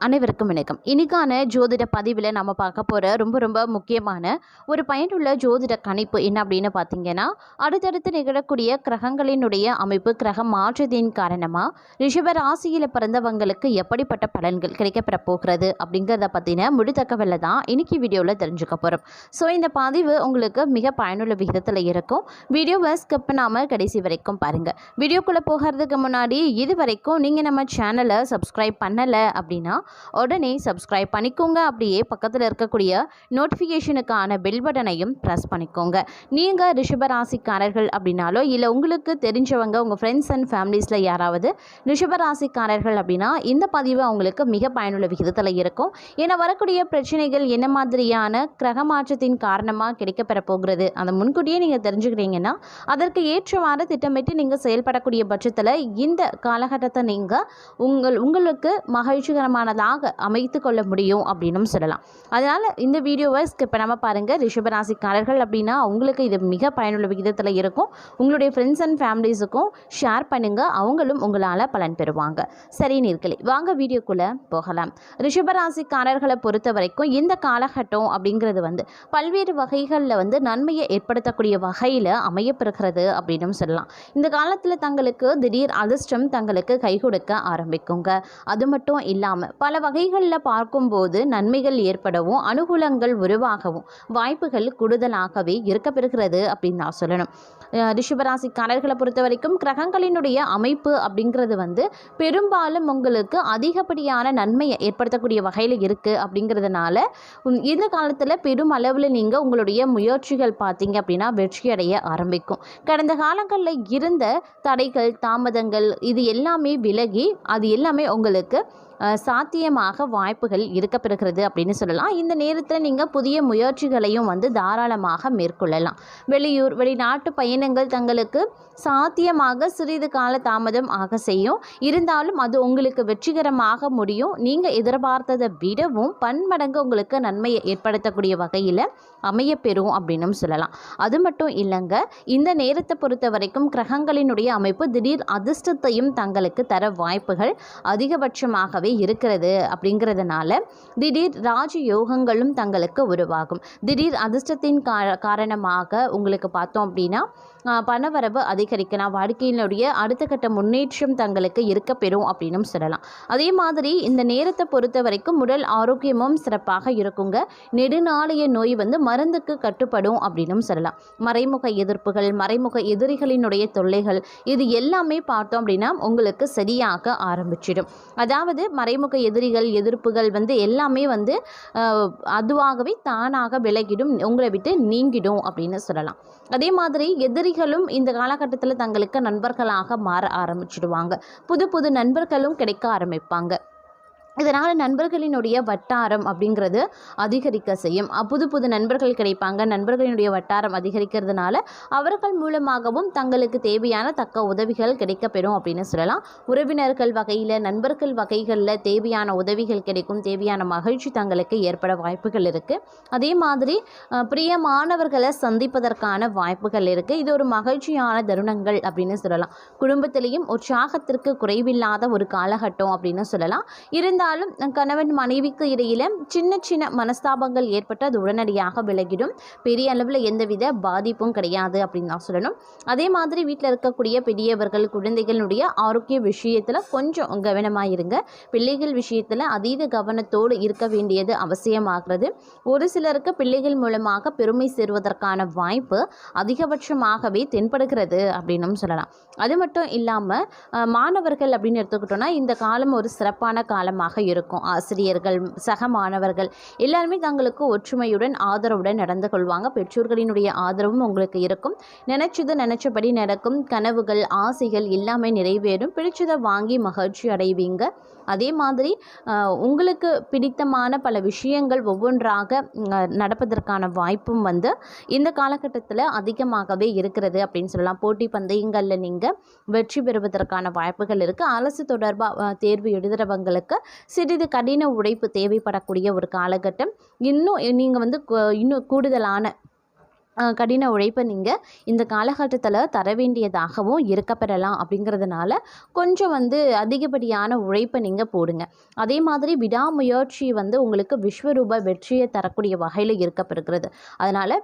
அனைவருக்கும் வணக்கம். இன்னைக்கான ஜோதிட பதிவில் நம்ம பார்க்க போகிற ரொம்ப ரொம்ப முக்கியமான ஒரு பயனுள்ள ஜோதிட கணிப்பு என்ன அப்படின்னு பார்த்தீங்கன்னா அடுத்தடுத்து நிகழக்கூடிய கிரகங்களினுடைய அமைப்பு கிரகம் மாற்றத்தின் காரணமாக ரிஷப ராசியில் பிறந்தவங்களுக்கு எப்படிப்பட்ட பலன்கள் கிடைக்கப்பெற போகிறது அப்படிங்கிறத பற்றின முழு தகவலை தான் இன்னைக்கு வீடியோவில் தெரிஞ்சுக்க போகிறோம் ஸோ இந்த பதிவு உங்களுக்கு மிக பயனுள்ள விகிதத்தில் இருக்கும். வீடியோவை ஸ்கிப் பண்ணாமல் கடைசி வரைக்கும் பாருங்கள் வீடியோக்குள்ளே போகிறதுக்கு முன்னாடி இது வரைக்கும் நீங்கள் நம்ம சேனலை சப்ஸ்கிரைப் பண்ணலை அப்படின்னா உடனே சப்ஸ்கிரைப் பண்ணிக்கோங்க. அப்படியே பக்கத்தில் இருக்கக்கூடிய நோட்டிஃபிகேஷனுக்கான பெல் பட்டனையும் ப்ரெஸ் பண்ணிக்கோங்க. நீங்கள் ரிஷபராசிக்காரர்கள் அப்படின்னாலோ இல்லை உங்களுக்கு தெரிஞ்சவங்க உங்கள் ஃப்ரெண்ட்ஸ் அண்ட் ஃபேமிலிஸில் யாராவது ரிஷபராசிக்காரர்கள் அப்படின்னா இந்த பதிவு அவங்களுக்கு மிக பயனுள்ள விகிதத்தில் இருக்கும். ஏன்னா வரக்கூடிய பிரச்சனைகள் என்ன மாதிரியான கிரக மாற்றத்தின் காரணமாக கிடைக்கப்பெற போகிறது அந்த முன்கூட்டியே நீங்கள் தெரிஞ்சுக்கிறீங்கன்னா அதற்கு ஏற்றவாறு திட்டமிட்டு நீங்கள் செயல்படக்கூடிய பட்சத்தில் இந்த காலகட்டத்தை நீங்கள் உங்கள் உங்களுக்கு மகிழ்ச்சிகரமான மகிழ்ச்சிகரமானதாக அமைத்து கொள்ள முடியும் அப்படின்னும் சொல்லலாம். அதனால் இந்த வீடியோவை ஸ்கிப் பண்ணாமல் பாருங்கள் ரிஷபராசிக்காரர்கள் அப்படின்னா அவங்களுக்கு இது மிக பயனுள்ள விகிதத்தில் இருக்கும். உங்களுடைய ஃப்ரெண்ட்ஸ் அண்ட் ஃபேமிலிஸுக்கும் ஷேர் பண்ணுங்கள் அவங்களும் உங்களால் பலன் பெறுவாங்க. சரி நீர்களே. வாங்க வீடியோக்குள்ளே போகலாம். ரிஷபராசிக்காரர்களை பொறுத்த வரைக்கும் இந்த காலகட்டம் அப்படிங்கிறது வந்து பல்வேறு வகைகளில் வந்து நன்மையை ஏற்படுத்தக்கூடிய வகையில் அமையப்பெறுகிறது அப்படின்னு சொல்லலாம். இந்த காலத்தில் தங்களுக்கு திடீர் அதிர்ஷ்டம் தங்களுக்கு கை கொடுக்க ஆரம்பிக்குங்க. அது மட்டும் இல்லாமல் பல வகைகளில் பார்க்கும்போது நன்மைகள் ஏற்படவும் அனுகூலங்கள் உருவாகவும் வாய்ப்புகள் கூடுதலாகவே இருக்கப்பெறுகிறது அப்படின்னு நான் சொல்லணும். ரிஷபராசிக்காரர்களை பொறுத்த வரைக்கும் கிரகங்களினுடைய அமைப்பு அப்படிங்கிறது வந்து பெரும்பாலும் உங்களுக்கு அதிகப்படியான நன்மையை ஏற்படுத்தக்கூடிய வகையில் இருக்குது அப்படிங்கிறதுனால இந்த காலத்தில் பெரும் அளவில் நீங்கள் உங்களுடைய முயற்சிகள் பார்த்தீங்க அப்படின்னா வெற்றியடைய ஆரம்பிக்கும். கடந்த காலங்களில் இருந்த தடைகள் தாமதங்கள் இது எல்லாமே விலகி அது எல்லாமே உங்களுக்கு சாத்தியமாக வாய்ப்புகள் இருக்கப்பெறுகிறது அப்படின்னு சொல்லலாம். இந்த நேரத்தில் நீங்கள் புதிய முயற்சிகளையும் வந்து தாராளமாக மேற்கொள்ளலாம். வெளியூர் வெளிநாட்டு பயணங்கள் தங்களுக்கு சாத்தியமாக சிறிது கால தாமதம் ஆக செய்யும். இருந்தாலும் அது உங்களுக்கு வெற்றிகரமாக முடியும். நீங்கள் எதிர்பார்த்ததை விடவும் பன்மடங்கு உங்களுக்கு நன்மையை ஏற்படுத்தக்கூடிய வகையில் அமையப்பெறும் அப்படின்னும் சொல்லலாம். அது மட்டும் இல்லைங்க இந்த நேரத்தை பொறுத்த வரைக்கும் கிரகங்களினுடைய அமைப்பு திடீர் அதிர்ஷ்டத்தையும் தங்களுக்கு தர வாய்ப்புகள் அதிகபட்சமாகவே இருக்கிறது அப்படிங்கிறதுனால திடீர் ராஜ யோகங்களும் தங்களுக்கு உருவாகும். திடீர் அதிர்ஷ்டத்தின் கா- காரணமாக உங்களுக்கு பார்த்தோம் அப்படின்னா பணவரவு அதிகரிக்கலாம். வாழ்க்கையினுடைய அடுத்த கட்ட முன்னேற்றம் தங்களுக்கு இருக்க பெறும் அப்படின்னும் சொல்லலாம். அதே மாதிரி இந்த நேரத்தை பொறுத்த வரைக்கும் உடல் ஆரோக்கியமும் சிறப்பாக இருக்குங்க. நெடுநாளைய நோய் வந்து மருந்துக்கு கட்டுப்படும் அப்படின்னும் சொல்லலாம். மறைமுக எதிர்ப்புகள் மறைமுக எதிரிகளினுடைய தொல்லைகள் இது எல்லாமே பார்த்தோம் அப்படின்னா உங்களுக்கு சரியாக ஆரம்பிச்சிடும். அதாவது மறைமுக எதிரிகள் எதிர்ப்புகள் வந்து எல்லாமே வந்து ஆஹ், அதுவாகவே தானாக விலகிடும் உங்களை விட்டு நீங்கிடும் அப்படின்னு சொல்லலாம். அதே மாதிரி எதிரிகளும் இந்த காலகட்டத்தில் தங்களுக்கு நண்பர்களாக மாற ஆரம்பிச்சிடுவாங்க. புது புது நண்பர்களும் கிடைக்க ஆரம்பிப்பாங்க. இதனால் நண்பர்களினுடைய வட்டாரம் அப்படிங்கிறது அதிகரிக்க செய்யும். புது புது நண்பர்கள் கிடைப்பாங்க. நண்பர்களினுடைய வட்டாரம் அதிகரிக்கிறதுனால அவர்கள் மூலமாகவும் தங்களுக்கு தேவையான தக்க உதவிகள் கிடைக்கப்பெறும் அப்படின்னு சொல்லலாம். உறவினர்கள் வகையில் நண்பர்கள் வகைகளில் தேவையான உதவிகள் கிடைக்கும். தேவையான மகிழ்ச்சி தங்களுக்கு ஏற்பட வாய்ப்புகள் இருக்குது அதே மாதிரி பிரியமானவர்களை சந்திப்பதற்கான வாய்ப்புகள் இருக்குது இது ஒரு மகிழ்ச்சியான தருணங்கள் அப்படின்னு சொல்லலாம். குடும்பத்திலையும் உற்சாகத்திற்கு குறைவில்லாத ஒரு காலகட்டம் அப்படின்னு சொல்லலாம். இருந்தால் இருந்தாலும் கணவன் மனைவிக்கு இடையில சின்ன சின்ன மனஸ்தாபங்கள் ஏற்பட்டு அது உடனடியாக விலகிடும். பெரிய அளவில் எந்தவித பாதிப்பும் கிடையாது அப்படின்னு தான் சொல்லணும். அதே மாதிரி வீட்டில் இருக்கக்கூடிய பெரியவர்கள் குழந்தைகளுடைய ஆரோக்கிய விஷயத்தில் கொஞ்சம் கவனமாக இருங்க. பிள்ளைகள் விஷயத்தில் அதீத கவனத்தோடு இருக்க வேண்டியது அவசியமாகிறது. ஒரு சிலருக்கு பிள்ளைகள் மூலமாக பெருமை சேருவதற்கான வாய்ப்பு அதிகபட்சமாகவே தென்படுகிறது அப்படின்னும் சொல்லலாம். அது மட்டும் இல்லாமல் மாணவர்கள் அப்படின்னு எடுத்துக்கிட்டோன்னா இந்த காலம் ஒரு சிறப்பான காலமாக இருக்கும். ஆசிரியர்கள் சக மாணவர்கள் எல்லாருமே தங்களுக்கு ஒற்றுமையுடன் ஆதரவுடன் நடந்து கொள்வாங்க. பெற்றோர்களினுடைய ஆதரவும் உங்களுக்கு இருக்கும். நினைச்சது நினைச்சபடி நடக்கும். கனவுகள் ஆசைகள் எல்லாமே நிறைவேறும். பிடிச்சதை வாங்கி மகிழ்ச்சி அடைவீங்க. அதே மாதிரி உங்களுக்கு பிடித்தமான பல விஷயங்கள் ஒவ்வொன்றாக நடப்பதற்கான வாய்ப்பும் வந்து இந்த காலகட்டத்தில் அதிகமாகவே இருக்கிறது அப்படின்னு சொல்லலாம். போட்டி பந்தயங்களில் நீங்கள் வெற்றி பெறுவதற்கான வாய்ப்புகள் இருக்குது அரசு தொடர்பாக தேர்வு எழுதுகிறவங்களுக்கு சிறிது கடின உழைப்பு தேவைப்படக்கூடிய ஒரு காலகட்டம். இன்னும் நீங்கள் வந்து இன்னும் கூடுதலான கடின உழைப்பை நீங்கள் இந்த காலகட்டத்தில் தர வேண்டியதாகவும் இருக்க பெறலாம் அப்படிங்கிறதுனால கொஞ்சம் வந்து அதிகப்படியான உழைப்பை நீங்கள் போடுங்க. அதே மாதிரி விடாமுயற்சி வந்து உங்களுக்கு விஸ்வரூப வெற்றியை தரக்கூடிய வகையில் இருக்க பெறுகிறது அதனால்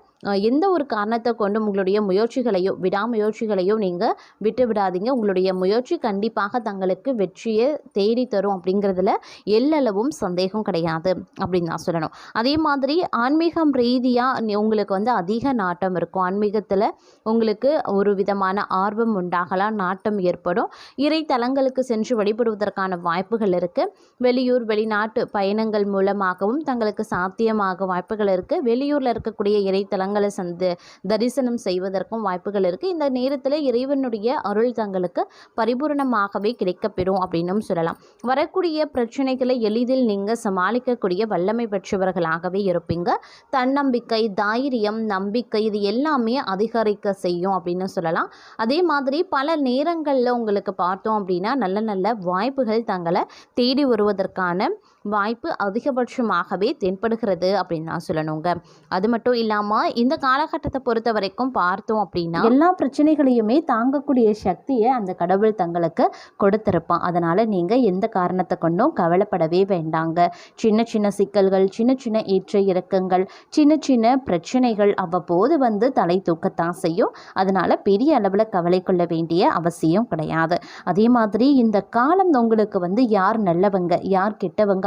எந்த ஒரு காரணத்தை கொண்டும் உங்களுடைய முயற்சிகளையோ விடாமுயற்சிகளையோ நீங்கள் விட்டு விடாதீங்க. உங்களுடைய முயற்சி கண்டிப்பாக தங்களுக்கு வெற்றியை தேடி தரும் அப்படிங்கிறதுல எல்லளவும் சந்தேகம் கிடையாது அப்படின்னு நான் சொல்லணும். அதே மாதிரி ஆன்மீகம் ரீதியாக உங்களுக்கு வந்து அதிக நாட்டம் இருக்கும். ஆன்மீகத்தில் உங்களுக்கு ஒரு விதமான ஆர்வம் உண்டாகலாம். நாட்டம் ஏற்படும். இறை தலங்களுக்கு சென்று வழிபடுவதற்கான வாய்ப்புகள் இருக்குது வெளியூர் வெளிநாட்டு பயணங்கள் மூலமாகவும் தங்களுக்கு சாத்தியமாக வாய்ப்புகள் இருக்குது வெளியூரில் இருக்கக்கூடிய இறை தலங்களை சந்து தரிசனம் செய்வதற்கும் வாய்ப்புகள் இருக்குது இந்த நேரத்தில் இறைவனுடைய அருள் தங்களுக்கு பரிபூரணமாகவே கிடைக்கப்பெறும் அப்படின்னும் சொல்லலாம். வரக்கூடிய பிரச்சனைகளை எளிதில் நீங்கள் சமாளிக்கக்கூடிய வல்லமை பெற்றவர்களாகவே இருப்பீங்க. தன்னம்பிக்கை தைரியம் நம்பிக்கை இது எல்லாமே அதிகரிக்க செய்யும் அப்படின்னு சொல்லலாம். அதே மாதிரி பல நேரங்களில் உங்களுக்கு பார்த்தோம் அப்படின்னா நல்ல நல்ல வாய்ப்புகள் தங்களை தேடி வருவதற்கான வாய்ப்பு அதிகபட்சமாகவே தென்படுகிறது அப்படின்னு நான் சொல்லணுங்க. அது மட்டும் இல்லாமல் இந்த காலகட்டத்தை பொறுத்த வரைக்கும் பார்த்தோம் அப்படின்னா எல்லா பிரச்சனைகளையுமே தாங்கக்கூடிய சக்தியை அந்த கடவுள் தங்களுக்கு கொடுத்திருப்பான். அதனால் நீங்கள் எந்த காரணத்தை கொண்டும் கவலைப்படவே வேண்டாங்க. சின்ன சின்ன சிக்கல்கள் சின்ன சின்ன ஏற்ற இறக்கங்கள் சின்ன சின்ன பிரச்சனைகள் அவ்வப்போது வந்து தலை தூக்கத்தான் செய்யும். அதனால் பெரிய அளவில் கவலை கொள்ள வேண்டிய அவசியம் கிடையாது. அதே மாதிரி இந்த காலம் உங்களுக்கு வந்து யார் நல்லவங்க யார் கெட்டவங்க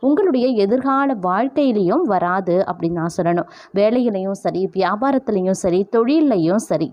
உங்களுடைய எதிர்கால வாழ்க்கையிலையும் வராது அப்படின்னு நான் சொல்லணும். வேலையிலையும் சரி வியாபாரத்துலேயும் சரி தொழில்லையும் சரி.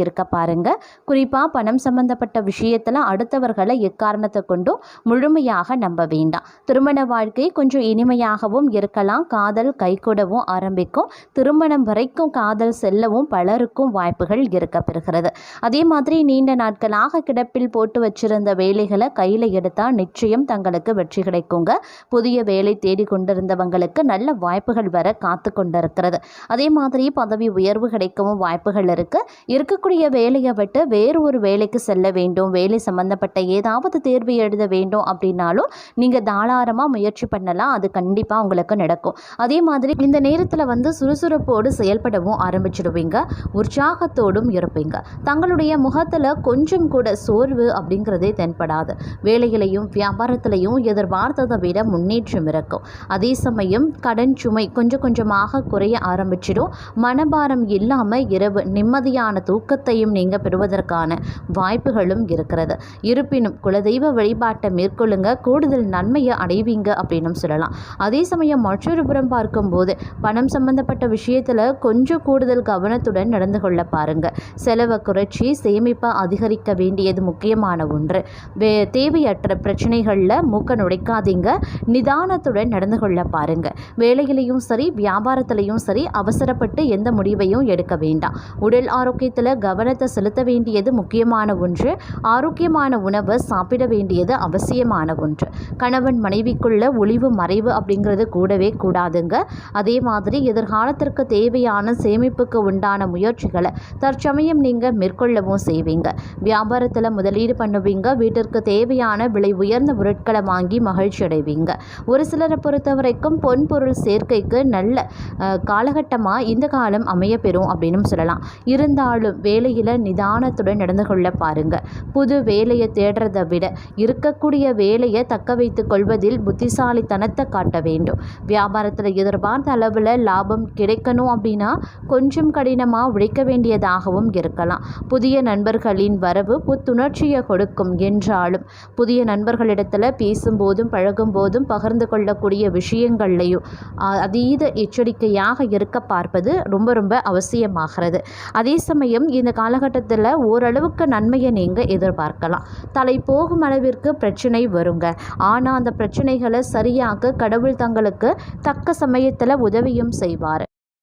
இருக்க பாருங்க. குறிப்பாக பணம் சம்பந்தப்பட்ட விஷயத்தில் அடுத்தவர்களை எக்காரணத்தை கொண்டும் முழுமையாக நம்ப வேண்டாம். திருமண வாழ்க்கை கொஞ்சம் இனிமையாகவும் இருக்கலாம். காதல் கைகூடவும் ஆரம்பிக்கும். திருமணம் வரைக்கும் காதல் செல்லவும் பலருக்கும் வாய்ப்புகள் இருக்க பெறுகிறது அதே மாதிரி நீண்ட நாட்களாக கிடப்பில் போட்டு வச்சிருந்த வேலைகளை கையில் எடுத்தால் நிச்சயம் தங்களுக்கு வெற்றி கிடைக்குங்க. புதிய வேலை தேடி கொண்டிருந்தவங்களுக்கு நல்ல வாய்ப்புகள் வர காத்து கொண்டிருக்கிறது. அதே மாதிரி பதவி உயர்வு கிடைக்கவும் வாய்ப்புகள் இருக்கு. இருக்கக்கூடிய வேலையை விட்டு வேறு ஒரு வேலைக்கு செல்ல வேண்டும். வேலை சம்பந்தப்பட்ட ஏதாவது தேர்வு எழுத வேண்டும் அப்படின்னாலும் நீங்கள் தாராளமாக முயற்சி பண்ணலாம். அது கண்டிப்பாக உங்களுக்கு நடக்கும். அதே மாதிரி இந்த நேரத்தில் வந்து சுறுசுறுப்போடு செயல்படவும் ஆரம்பிச்சிடுவீங்க. உற்சாகத்தோடும் இருப்பீங்க. தங்களுடைய முகத்தில் கொஞ்சம் கூட சோர்வு அப்படிங்கிறதே தென்படாது. வேலையிலையும் வியாபாரத்திலையும் எதிர்பார்த்ததை விட முன்னேற்றம் இருக்கும். அதே சமயம் கடன் சுமை கொஞ்சம் கொஞ்சமாக குறைய ஆரம்பிச்சிடும். மனபாரம் இல்லாமல் இரவு நிம்மதியான தூக்கத்தை தூக்கத்தையும் நீங்கள் பெறுவதற்கான வாய்ப்புகளும் இருக்கிறது. இருப்பினும் குலதெய்வ வழிபாட்டை மேற்கொள்ளுங்க கூடுதல் நன்மையை அடைவீங்க அப்படின்னும் சொல்லலாம். அதே சமயம் மற்றொரு புறம் பார்க்கும்போது பணம் சம்பந்தப்பட்ட விஷயத்தில் கொஞ்சம் கூடுதல் கவனத்துடன் நடந்து கொள்ள பாருங்க. செலவை குறைச்சி சேமிப்பை அதிகரிக்க வேண்டியது முக்கியமான ஒன்று. வே தேவையற்ற பிரச்சனைகளில் மூக்க நுழைக்காதீங்க. நிதானத்துடன் நடந்து கொள்ள பாருங்க. வேலையிலையும் சரி வியாபாரத்திலையும் சரி அவசரப்பட்டு எந்த முடிவையும் எடுக்க வேண்டாம். உடல் ஆரோக்கியத்தில் கவனத்தை செலுத்த வேண்டியது முக்கியமான ஒன்று. ஆரோக்கியமான உணவை சாப்பிட வேண்டியது அவசியமான ஒன்று. கணவன் மனைவிக்குள்ள ஒளிவு மறைவு அப்படிங்கிறது கூடவே கூடாதுங்க. அதே மாதிரி எதிர்காலத்திற்கு தேவையான சேமிப்புக்கு உண்டான முயற்சிகளை தற்சமயம் நீங்கள் மேற்கொள்ளவும் செய்வீங்க. வியாபாரத்தில் முதலீடு பண்ணுவீங்க. வீட்டிற்கு தேவையான விலை உயர்ந்த பொருட்களை வாங்கி மகிழ்ச்சி அடைவீங்க. ஒரு சிலரை பொறுத்த வரைக்கும் பொன் பொருள் சேர்க்கைக்கு நல்ல காலகட்டமாக இந்த காலம் அமையப்பெறும் அப்படின்னு சொல்லலாம். இருந்தாலும் வேலை வேலையில் நிதானத்துடன் நடந்து கொள்ள பாருங்கள் புது வேலையை தேடுறதை விட இருக்கக்கூடிய வேலையை தக்க வைத்து கொள்வதில் புத்திசாலித்தனத்தை காட்ட வேண்டும். வியாபாரத்தில் எதிர்பார்த்த அளவில் லாபம் கிடைக்கணும் அப்படின்னா கொஞ்சம் கடினமாக உழைக்க வேண்டியதாகவும் இருக்கலாம். புதிய நண்பர்களின் வரவு புத்துணர்ச்சியை கொடுக்கும் என்றாலும் புதிய நண்பர்களிடத்தில் பேசும்போதும் பழகும்போதும் பகிர்ந்து கொள்ளக்கூடிய விஷயங்கள்லையும் அதீத எச்சரிக்கையாக இருக்க பார்ப்பது ரொம்ப ரொம்ப அவசியமாகிறது. அதே சமயம் இந்த இந்த காலகட்டத்தில் ஓரளவுக்கு நன்மையை நீங்கள் எதிர்பார்க்கலாம். தலை போகும் அளவிற்கு பிரச்சனை வருங்க. ஆனால் அந்த பிரச்சனைகளை சரியாக கடவுள் தங்களுக்கு தக்க சமயத்தில் உதவியும் செய்வார்.